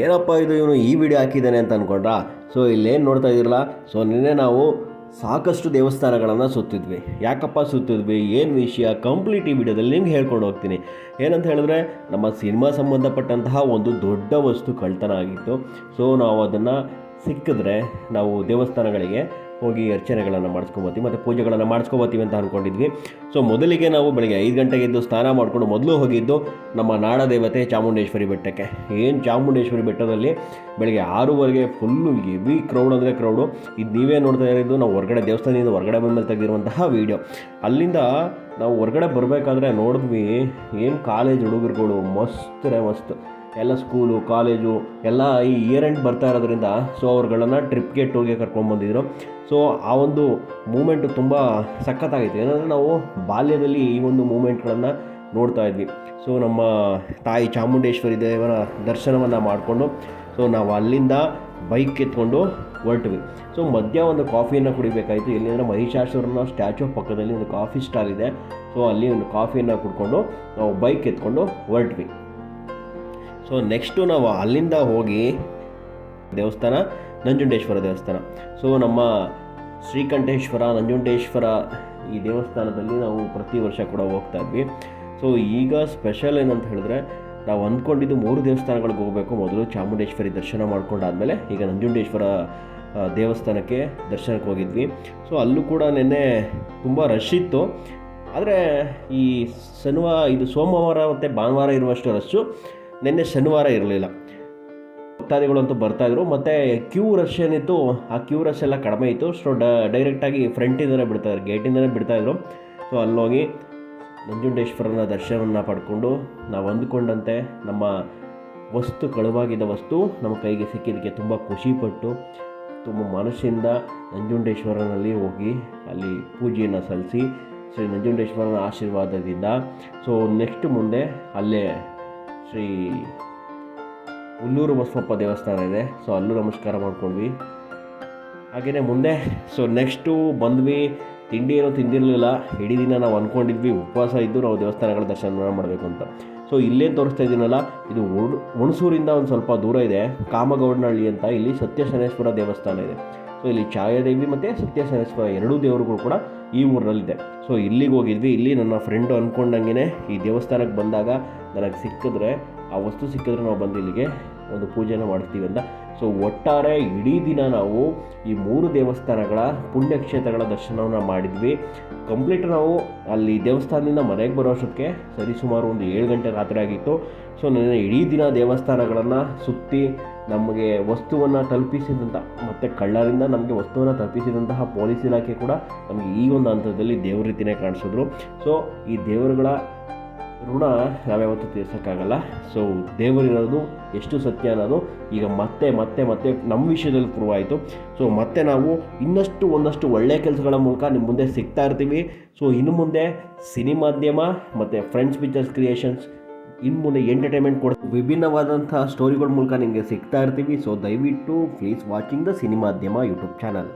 ಏನಪ್ಪ ಇದು ಇವನು ಈ ವಿಡಿಯೋ ಹಾಕಿದ್ದಾನೆ ಅಂತ ಅಂದ್ಕೊಂಡ್ರಾ ಸೊ ಇಲ್ಲೇನು ನೋಡ್ತಾ ಇದ್ದೀರಲ್ಲ? ಸೊ ನಿನ್ನೆ ನಾವು ಸಾಕಷ್ಟು ದೇವಸ್ಥಾನಗಳನ್ನು ಸುತ್ತಿದ್ವಿ. ಯಾಕಪ್ಪ ಸುತ್ತಿದ್ವಿ? ಏನು ವಿಷಯ? ಕಂಪ್ಲೀಟ್ ಈ ವಿಡಿಯೋದಲ್ಲಿ ನಿಮ್ಗೆ ಹೇಳ್ಕೊಂಡು ಹೋಗ್ತೀನಿ. ಏನಂತ ಹೇಳಿದ್ರೆ, ನಮ್ಮ ಸಿನಿಮಾ ಸಂಬಂಧಪಟ್ಟಂತಹ ಒಂದು ದೊಡ್ಡ ವಸ್ತು ಕಳ್ತನ ಆಗಿತ್ತು. ಸೊ ನಾವು ಅದನ್ನು ಸಿಕ್ಕಿದ್ರೆ ನಾವು ದೇವಸ್ಥಾನಗಳಿಗೆ ಹೋಗಿ ಅರ್ಚನೆಗಳನ್ನು ಮಾಡಿಸ್ಕೊಬತ್ತೀವಿ, ಮತ್ತು ಪೂಜೆಗಳನ್ನು ಮಾಡಿಸ್ಕೊಬತ್ತೀವಿ ಅಂತ ಅಂದ್ಕೊಂಡಿದ್ವಿ ಸೊ ಮೊದಲಿಗೆ ನಾವು ಬೆಳಗ್ಗೆ ಐದು ಗಂಟೆಗೆ ಎದ್ದು ಸ್ನಾನ ಮಾಡಿಕೊಂಡು ಮೊದಲು ಹೋಗಿದ್ದು ನಮ್ಮ ನಾಡ ದೇವತೆ ಚಾಮುಂಡೇಶ್ವರಿ ಬೆಟ್ಟಕ್ಕೆ. ಏನು ಚಾಮುಂಡೇಶ್ವರಿ ಬೆಟ್ಟದಲ್ಲಿ ಬೆಳಗ್ಗೆ ಆರೂವರೆಗೆ ಫುಲ್ಲು ಹೆವಿ ಕ್ರೌಡ್ ಅಂದರೆ ಕ್ರೌಡು ಇದು ನೀವೇ ನೋಡ್ತಾ ಇರೋದು, ನಾವು ಹೊರಗಡೆ ದೇವಸ್ಥಾನದಿಂದ ಹೊರಗಡೆ ಬಂದ ಮೇಲೆ ತೆಗೆದಿರುವಂತಹ ವೀಡಿಯೋ ಅಲ್ಲಿಂದ ನಾವು ಹೊರಗಡೆ ಬರಬೇಕಾದ್ರೆ ನೋಡಿದ್ವಿ, ಏನು ಕಾಲೇಜ್ ಹುಡುಗರುಗಳು ಮಸ್ತ್ರೆ ಮಸ್ತ್. ಎಲ್ಲ ಸ್ಕೂಲು, ಕಾಲೇಜು, ಎಲ್ಲ ಈ ಇಯರ್ ಎಂಡ್ ಬರ್ತಾ ಇರೋದ್ರಿಂದ ಸೊ ಅವ್ರುಗಳನ್ನು ಟ್ರಿಪ್ಗೆ ಟೂರ್ಗೆ ಕರ್ಕೊಂಡ್ಬಂದಿದ್ರು ಸೊ ಆ ಒಂದು ಮೂಮೆಂಟು ತುಂಬ ಸಖತ್ತಾಗಿತ್ತು. ಏನಂದರೆ ನಾವು ಬಾಲ್ಯದಲ್ಲಿ ಈ ಒಂದು ಮೂಮೆಂಟ್ಗಳನ್ನು ನೋಡ್ತಾ ಇದ್ವಿ. ಸೊ ನಮ್ಮ ತಾಯಿ ಚಾಮುಂಡೇಶ್ವರಿ ದೇವರ ದರ್ಶನವನ್ನು ಮಾಡಿಕೊಂಡು ಸೊ ನಾವು ಅಲ್ಲಿಂದ ಬೈಕ್ ಎತ್ಕೊಂಡು ಹೊರಟ್ವಿ. ಸೊ ಮಧ್ಯ ಒಂದು ಕಾಫಿಯನ್ನು ಕುಡಿಬೇಕಾಯಿತು. ಇಲ್ಲಿಂದ್ರೆ ಮಹಿಷಾಸುರನ ಸ್ಟ್ಯಾಚು ಪಕ್ಕದಲ್ಲಿ ಒಂದು ಕಾಫಿ ಸ್ಟಾಲ್ ಇದೆ. ಸೊ ಅಲ್ಲಿ ಒಂದು ಕಾಫಿಯನ್ನು ಕುಡ್ಕೊಂಡು ನಾವು ಬೈಕ್ ಎತ್ಕೊಂಡು ಹೊರಟ್ವಿ. ಸೊ ನೆಕ್ಸ್ಟು ನಾವು ಅಲ್ಲಿಂದ ಹೋಗಿ ದೇವಸ್ಥಾನ, ನಂಜುಂಡೇಶ್ವರ ದೇವಸ್ಥಾನ. ಸೊ ನಮ್ಮ ಶ್ರೀಕಂಠೇಶ್ವರ, ನಂಜುಂಡೇಶ್ವರ ಈ ದೇವಸ್ಥಾನದಲ್ಲಿ ನಾವು ಪ್ರತಿ ವರ್ಷ ಕೂಡ ಹೋಗ್ತಾ ಇದ್ವಿ. ಸೊ ಈಗ ಸ್ಪೆಷಲ್ ಏನಂತ ಹೇಳಿದ್ರೆ, ನಾವು ಅಂದ್ಕೊಂಡಿದ್ದು ಮೂರು ದೇವಸ್ಥಾನಗಳಿಗೆ ಹೋಗಬೇಕು. ಮೊದಲು ಚಾಮುಂಡೇಶ್ವರಿ ದರ್ಶನ ಮಾಡ್ಕೊಂಡಾದ್ಮೇಲೆ ಈಗ ನಂಜುಂಡೇಶ್ವರ ದೇವಸ್ಥಾನಕ್ಕೆ ದರ್ಶನಕ್ಕೆ ಹೋಗಿದ್ವಿ. ಸೊ ಅಲ್ಲೂ ಕೂಡ ನಿನ್ನೆ ತುಂಬ ರಶ್ ಇತ್ತು. ಆದರೆ ಈ ಶನಿವಾರ, ಇದು ಸೋಮವಾರ ಮತ್ತು ಭಾನುವಾರ ಇರುವಷ್ಟು ರಶ್ಶು ನಿನ್ನೆ ಶನಿವಾರ ಇರಲಿಲ್ಲ. ಭಕ್ತಾದಿಗಳಂತೂ ಬರ್ತಾಯಿದ್ರು ಮತ್ತು ಕ್ಯೂ ರಶ್ ಏನಿತ್ತು, ಆ ಕ್ಯೂ ರಶ್ ಎಲ್ಲ ಕಡಿಮೆ ಇತ್ತು. ಸೊ ಡ ಡೈರೆಕ್ಟಾಗಿ ಫ್ರಂಟಿಂದನೇ ಬಿಡ್ತಾಯಿದ್ರು ಗೇಟಿಂದಲೇ ಬಿಡ್ತಾಯಿದ್ರು ಸೊ ಅಲ್ಲೋಗಿ ನಂಜುಂಡೇಶ್ವರನ ದರ್ಶನವನ್ನು ಪಡ್ಕೊಂಡು ನಾವು ಅಂದ್ಕೊಂಡಂತೆ ನಮ್ಮ ವಸ್ತು, ಕಳುವಾಗಿದ್ದ ವಸ್ತು ನಮ್ಮ ಕೈಗೆ ಸಿಕ್ಕಿದ್ದಕ್ಕೆ ತುಂಬ ಖುಷಿಪಟ್ಟು, ತುಂಬ ಮನಸ್ಸಿಂದ ನಂಜುಂಡೇಶ್ವರನಲ್ಲಿ ಹೋಗಿ ಅಲ್ಲಿ ಪೂಜೆಯನ್ನು ಸಲ್ಲಿಸಿ ಶ್ರೀ ನಂಜುಂಡೇಶ್ವರನ ಆಶೀರ್ವಾದದಿಂದ. ಸೊ ನೆಕ್ಸ್ಟ್ ಮುಂದೆ ಅಲ್ಲೇ ಶ್ರೀ ಹುಲ್ಲೂರು ಬಸವಪ್ಪ ದೇವಸ್ಥಾನ ಇದೆ. ಸೊ ಅಲ್ಲೂ ನಮಸ್ಕಾರ ಮಾಡ್ಕೊಂಡ್ವಿ. ಹಾಗೆಯೇ ಮುಂದೆ ಸೊ ನೆಕ್ಸ್ಟು ಬಂದ್ವಿ. ತಿಂಡಿ ಏನೋ ತಿಂದಿರಲಿಲ್ಲ. ಇಡೀ ದಿನ ನಾವು ಅಂದ್ಕೊಂಡಿದ್ವಿ, ಉಪವಾಸ ಇದ್ದು ನಾವು ದೇವಸ್ಥಾನಗಳ ದರ್ಶನ ಮಾಡಬೇಕು ಅಂತ. ಸೊ ಇಲ್ಲೇನು ತೋರಿಸ್ತಾ ಇದ್ದೀನಲ್ಲ ಇದು ಹುಣಸೂರಿಂದ ಒಂದು ಸ್ವಲ್ಪ ದೂರ ಇದೆ. ಕಾಮಗೌಡನಹಳ್ಳಿ ಅಂತ, ಇಲ್ಲಿ ಸತ್ಯಶನೇಶ್ವರ ದೇವಸ್ಥಾನ ಇದೆ. ಸೊ ಇಲ್ಲಿ ಛಾಯಾದೇವಿ ಮತ್ತು ಸತ್ಯಶನೇಶ್ವರ ಎರಡೂ ದೇವರುಗಳು ಕೂಡ ಈ ಊರಲ್ಲಿದೆ. ಸೊ ಇಲ್ಲಿಗೆ ಹೋಗಿದ್ವಿ. ಇಲ್ಲಿ ನನ್ನ ಫ್ರೆಂಡು ಅಂದ್ಕೊಂಡಂಗೆ ಈ ದೇವಸ್ಥಾನಕ್ಕೆ ಬಂದಾಗ ನನಗೆ ಸಿಕ್ಕಿದ್ರೆ, ಆ ವಸ್ತು ಸಿಕ್ಕಿದ್ರೆ ನಾವು ಬಂದು ಇಲ್ಲಿಗೆ ಒಂದು ಪೂಜೆನ ಮಾಡ್ತೀವಿ ಅಂತ. ಸೊ ಒಟ್ಟಾರೆ ಇಡೀ ದಿನ ನಾವು ಈ ಮೂರು ದೇವಸ್ಥಾನಗಳ ಪುಣ್ಯಕ್ಷೇತ್ರಗಳ ದರ್ಶನವನ್ನು ಮಾಡಿದ್ವಿ. ಕಂಪ್ಲೀಟ್ ನಾವು ಅಲ್ಲಿ ದೇವಸ್ಥಾನದಿಂದ ಮನೆಗೆ ಬರೋ ಸರಿ ಸರಿಸುಮಾರು ಒಂದು ಏಳು ಗಂಟೆ ರಾತ್ರಿ ಆಗಿತ್ತು. ಸೊ ನನ್ನ ಇಡೀ ದಿನ ದೇವಸ್ಥಾನಗಳನ್ನು ಸುತ್ತಿ ನಮಗೆ ವಸ್ತುವನ್ನು ತಲುಪಿಸಿದಂಥ ಮತ್ತು ಕಳ್ಳರಿಂದ ನಮಗೆ ವಸ್ತುವನ್ನು ತಲುಪಿಸಿದಂತಹ ಪೊಲೀಸ್ ಇಲಾಖೆ ಕೂಡ ನಮಗೆ ಈ ಒಂದು ಹಂತದಲ್ಲಿ ದೇವ್ರ ರೀತಿಯೇ ಕಾಣಿಸಿದ್ರು. ಸೊ ಈ ದೇವರುಗಳ ಋಣ ನಾವ್ಯಾವತ್ತೂ ತೀರ್ಸೋಕ್ಕಾಗಲ್ಲ. ಸೊ ದೇವರಿರೋದು ಎಷ್ಟು ಸತ್ಯ ಅನ್ನೋದು ಈಗ ಮತ್ತೆ ಮತ್ತೆ ಮತ್ತೆ ನಮ್ಮ ವಿಷಯದಲ್ಲಿ ಪ್ರೂವ್ ಆಯಿತು. ಸೊ ಮತ್ತೆ ನಾವು ಇನ್ನಷ್ಟು ಒಂದಷ್ಟು ಒಳ್ಳೆಯ ಕೆಲಸಗಳ ಮೂಲಕ ನಿಮ್ಮ ಮುಂದೆ ಸಿಗ್ತಾ ಇರ್ತೀವಿ. ಸೊ ಇನ್ನು ಮುಂದೆ ಸಿನಿಮಾಧ್ಯಮ ಮತ್ತು ಫ್ರೆಂಡ್ಸ್ ಪಿಕ್ಚರ್ಸ್ ಕ್ರಿಯೇಷನ್ಸ್ ಇನ್ನು ಮುಂದೆ ಎಂಟರ್ಟೈನ್ಮೆಂಟ್ ಕೊಡ ವಿಭಿನ್ನವಾದಂತಹ ಸ್ಟೋರಿಗಳ ಮೂಲಕ ನಿಮಗೆ ಸಿಗ್ತಾ ಇರ್ತೀವಿ. ಸೊ ದಯವಿಟ್ಟು please watching the Cinemadhyama YouTube channel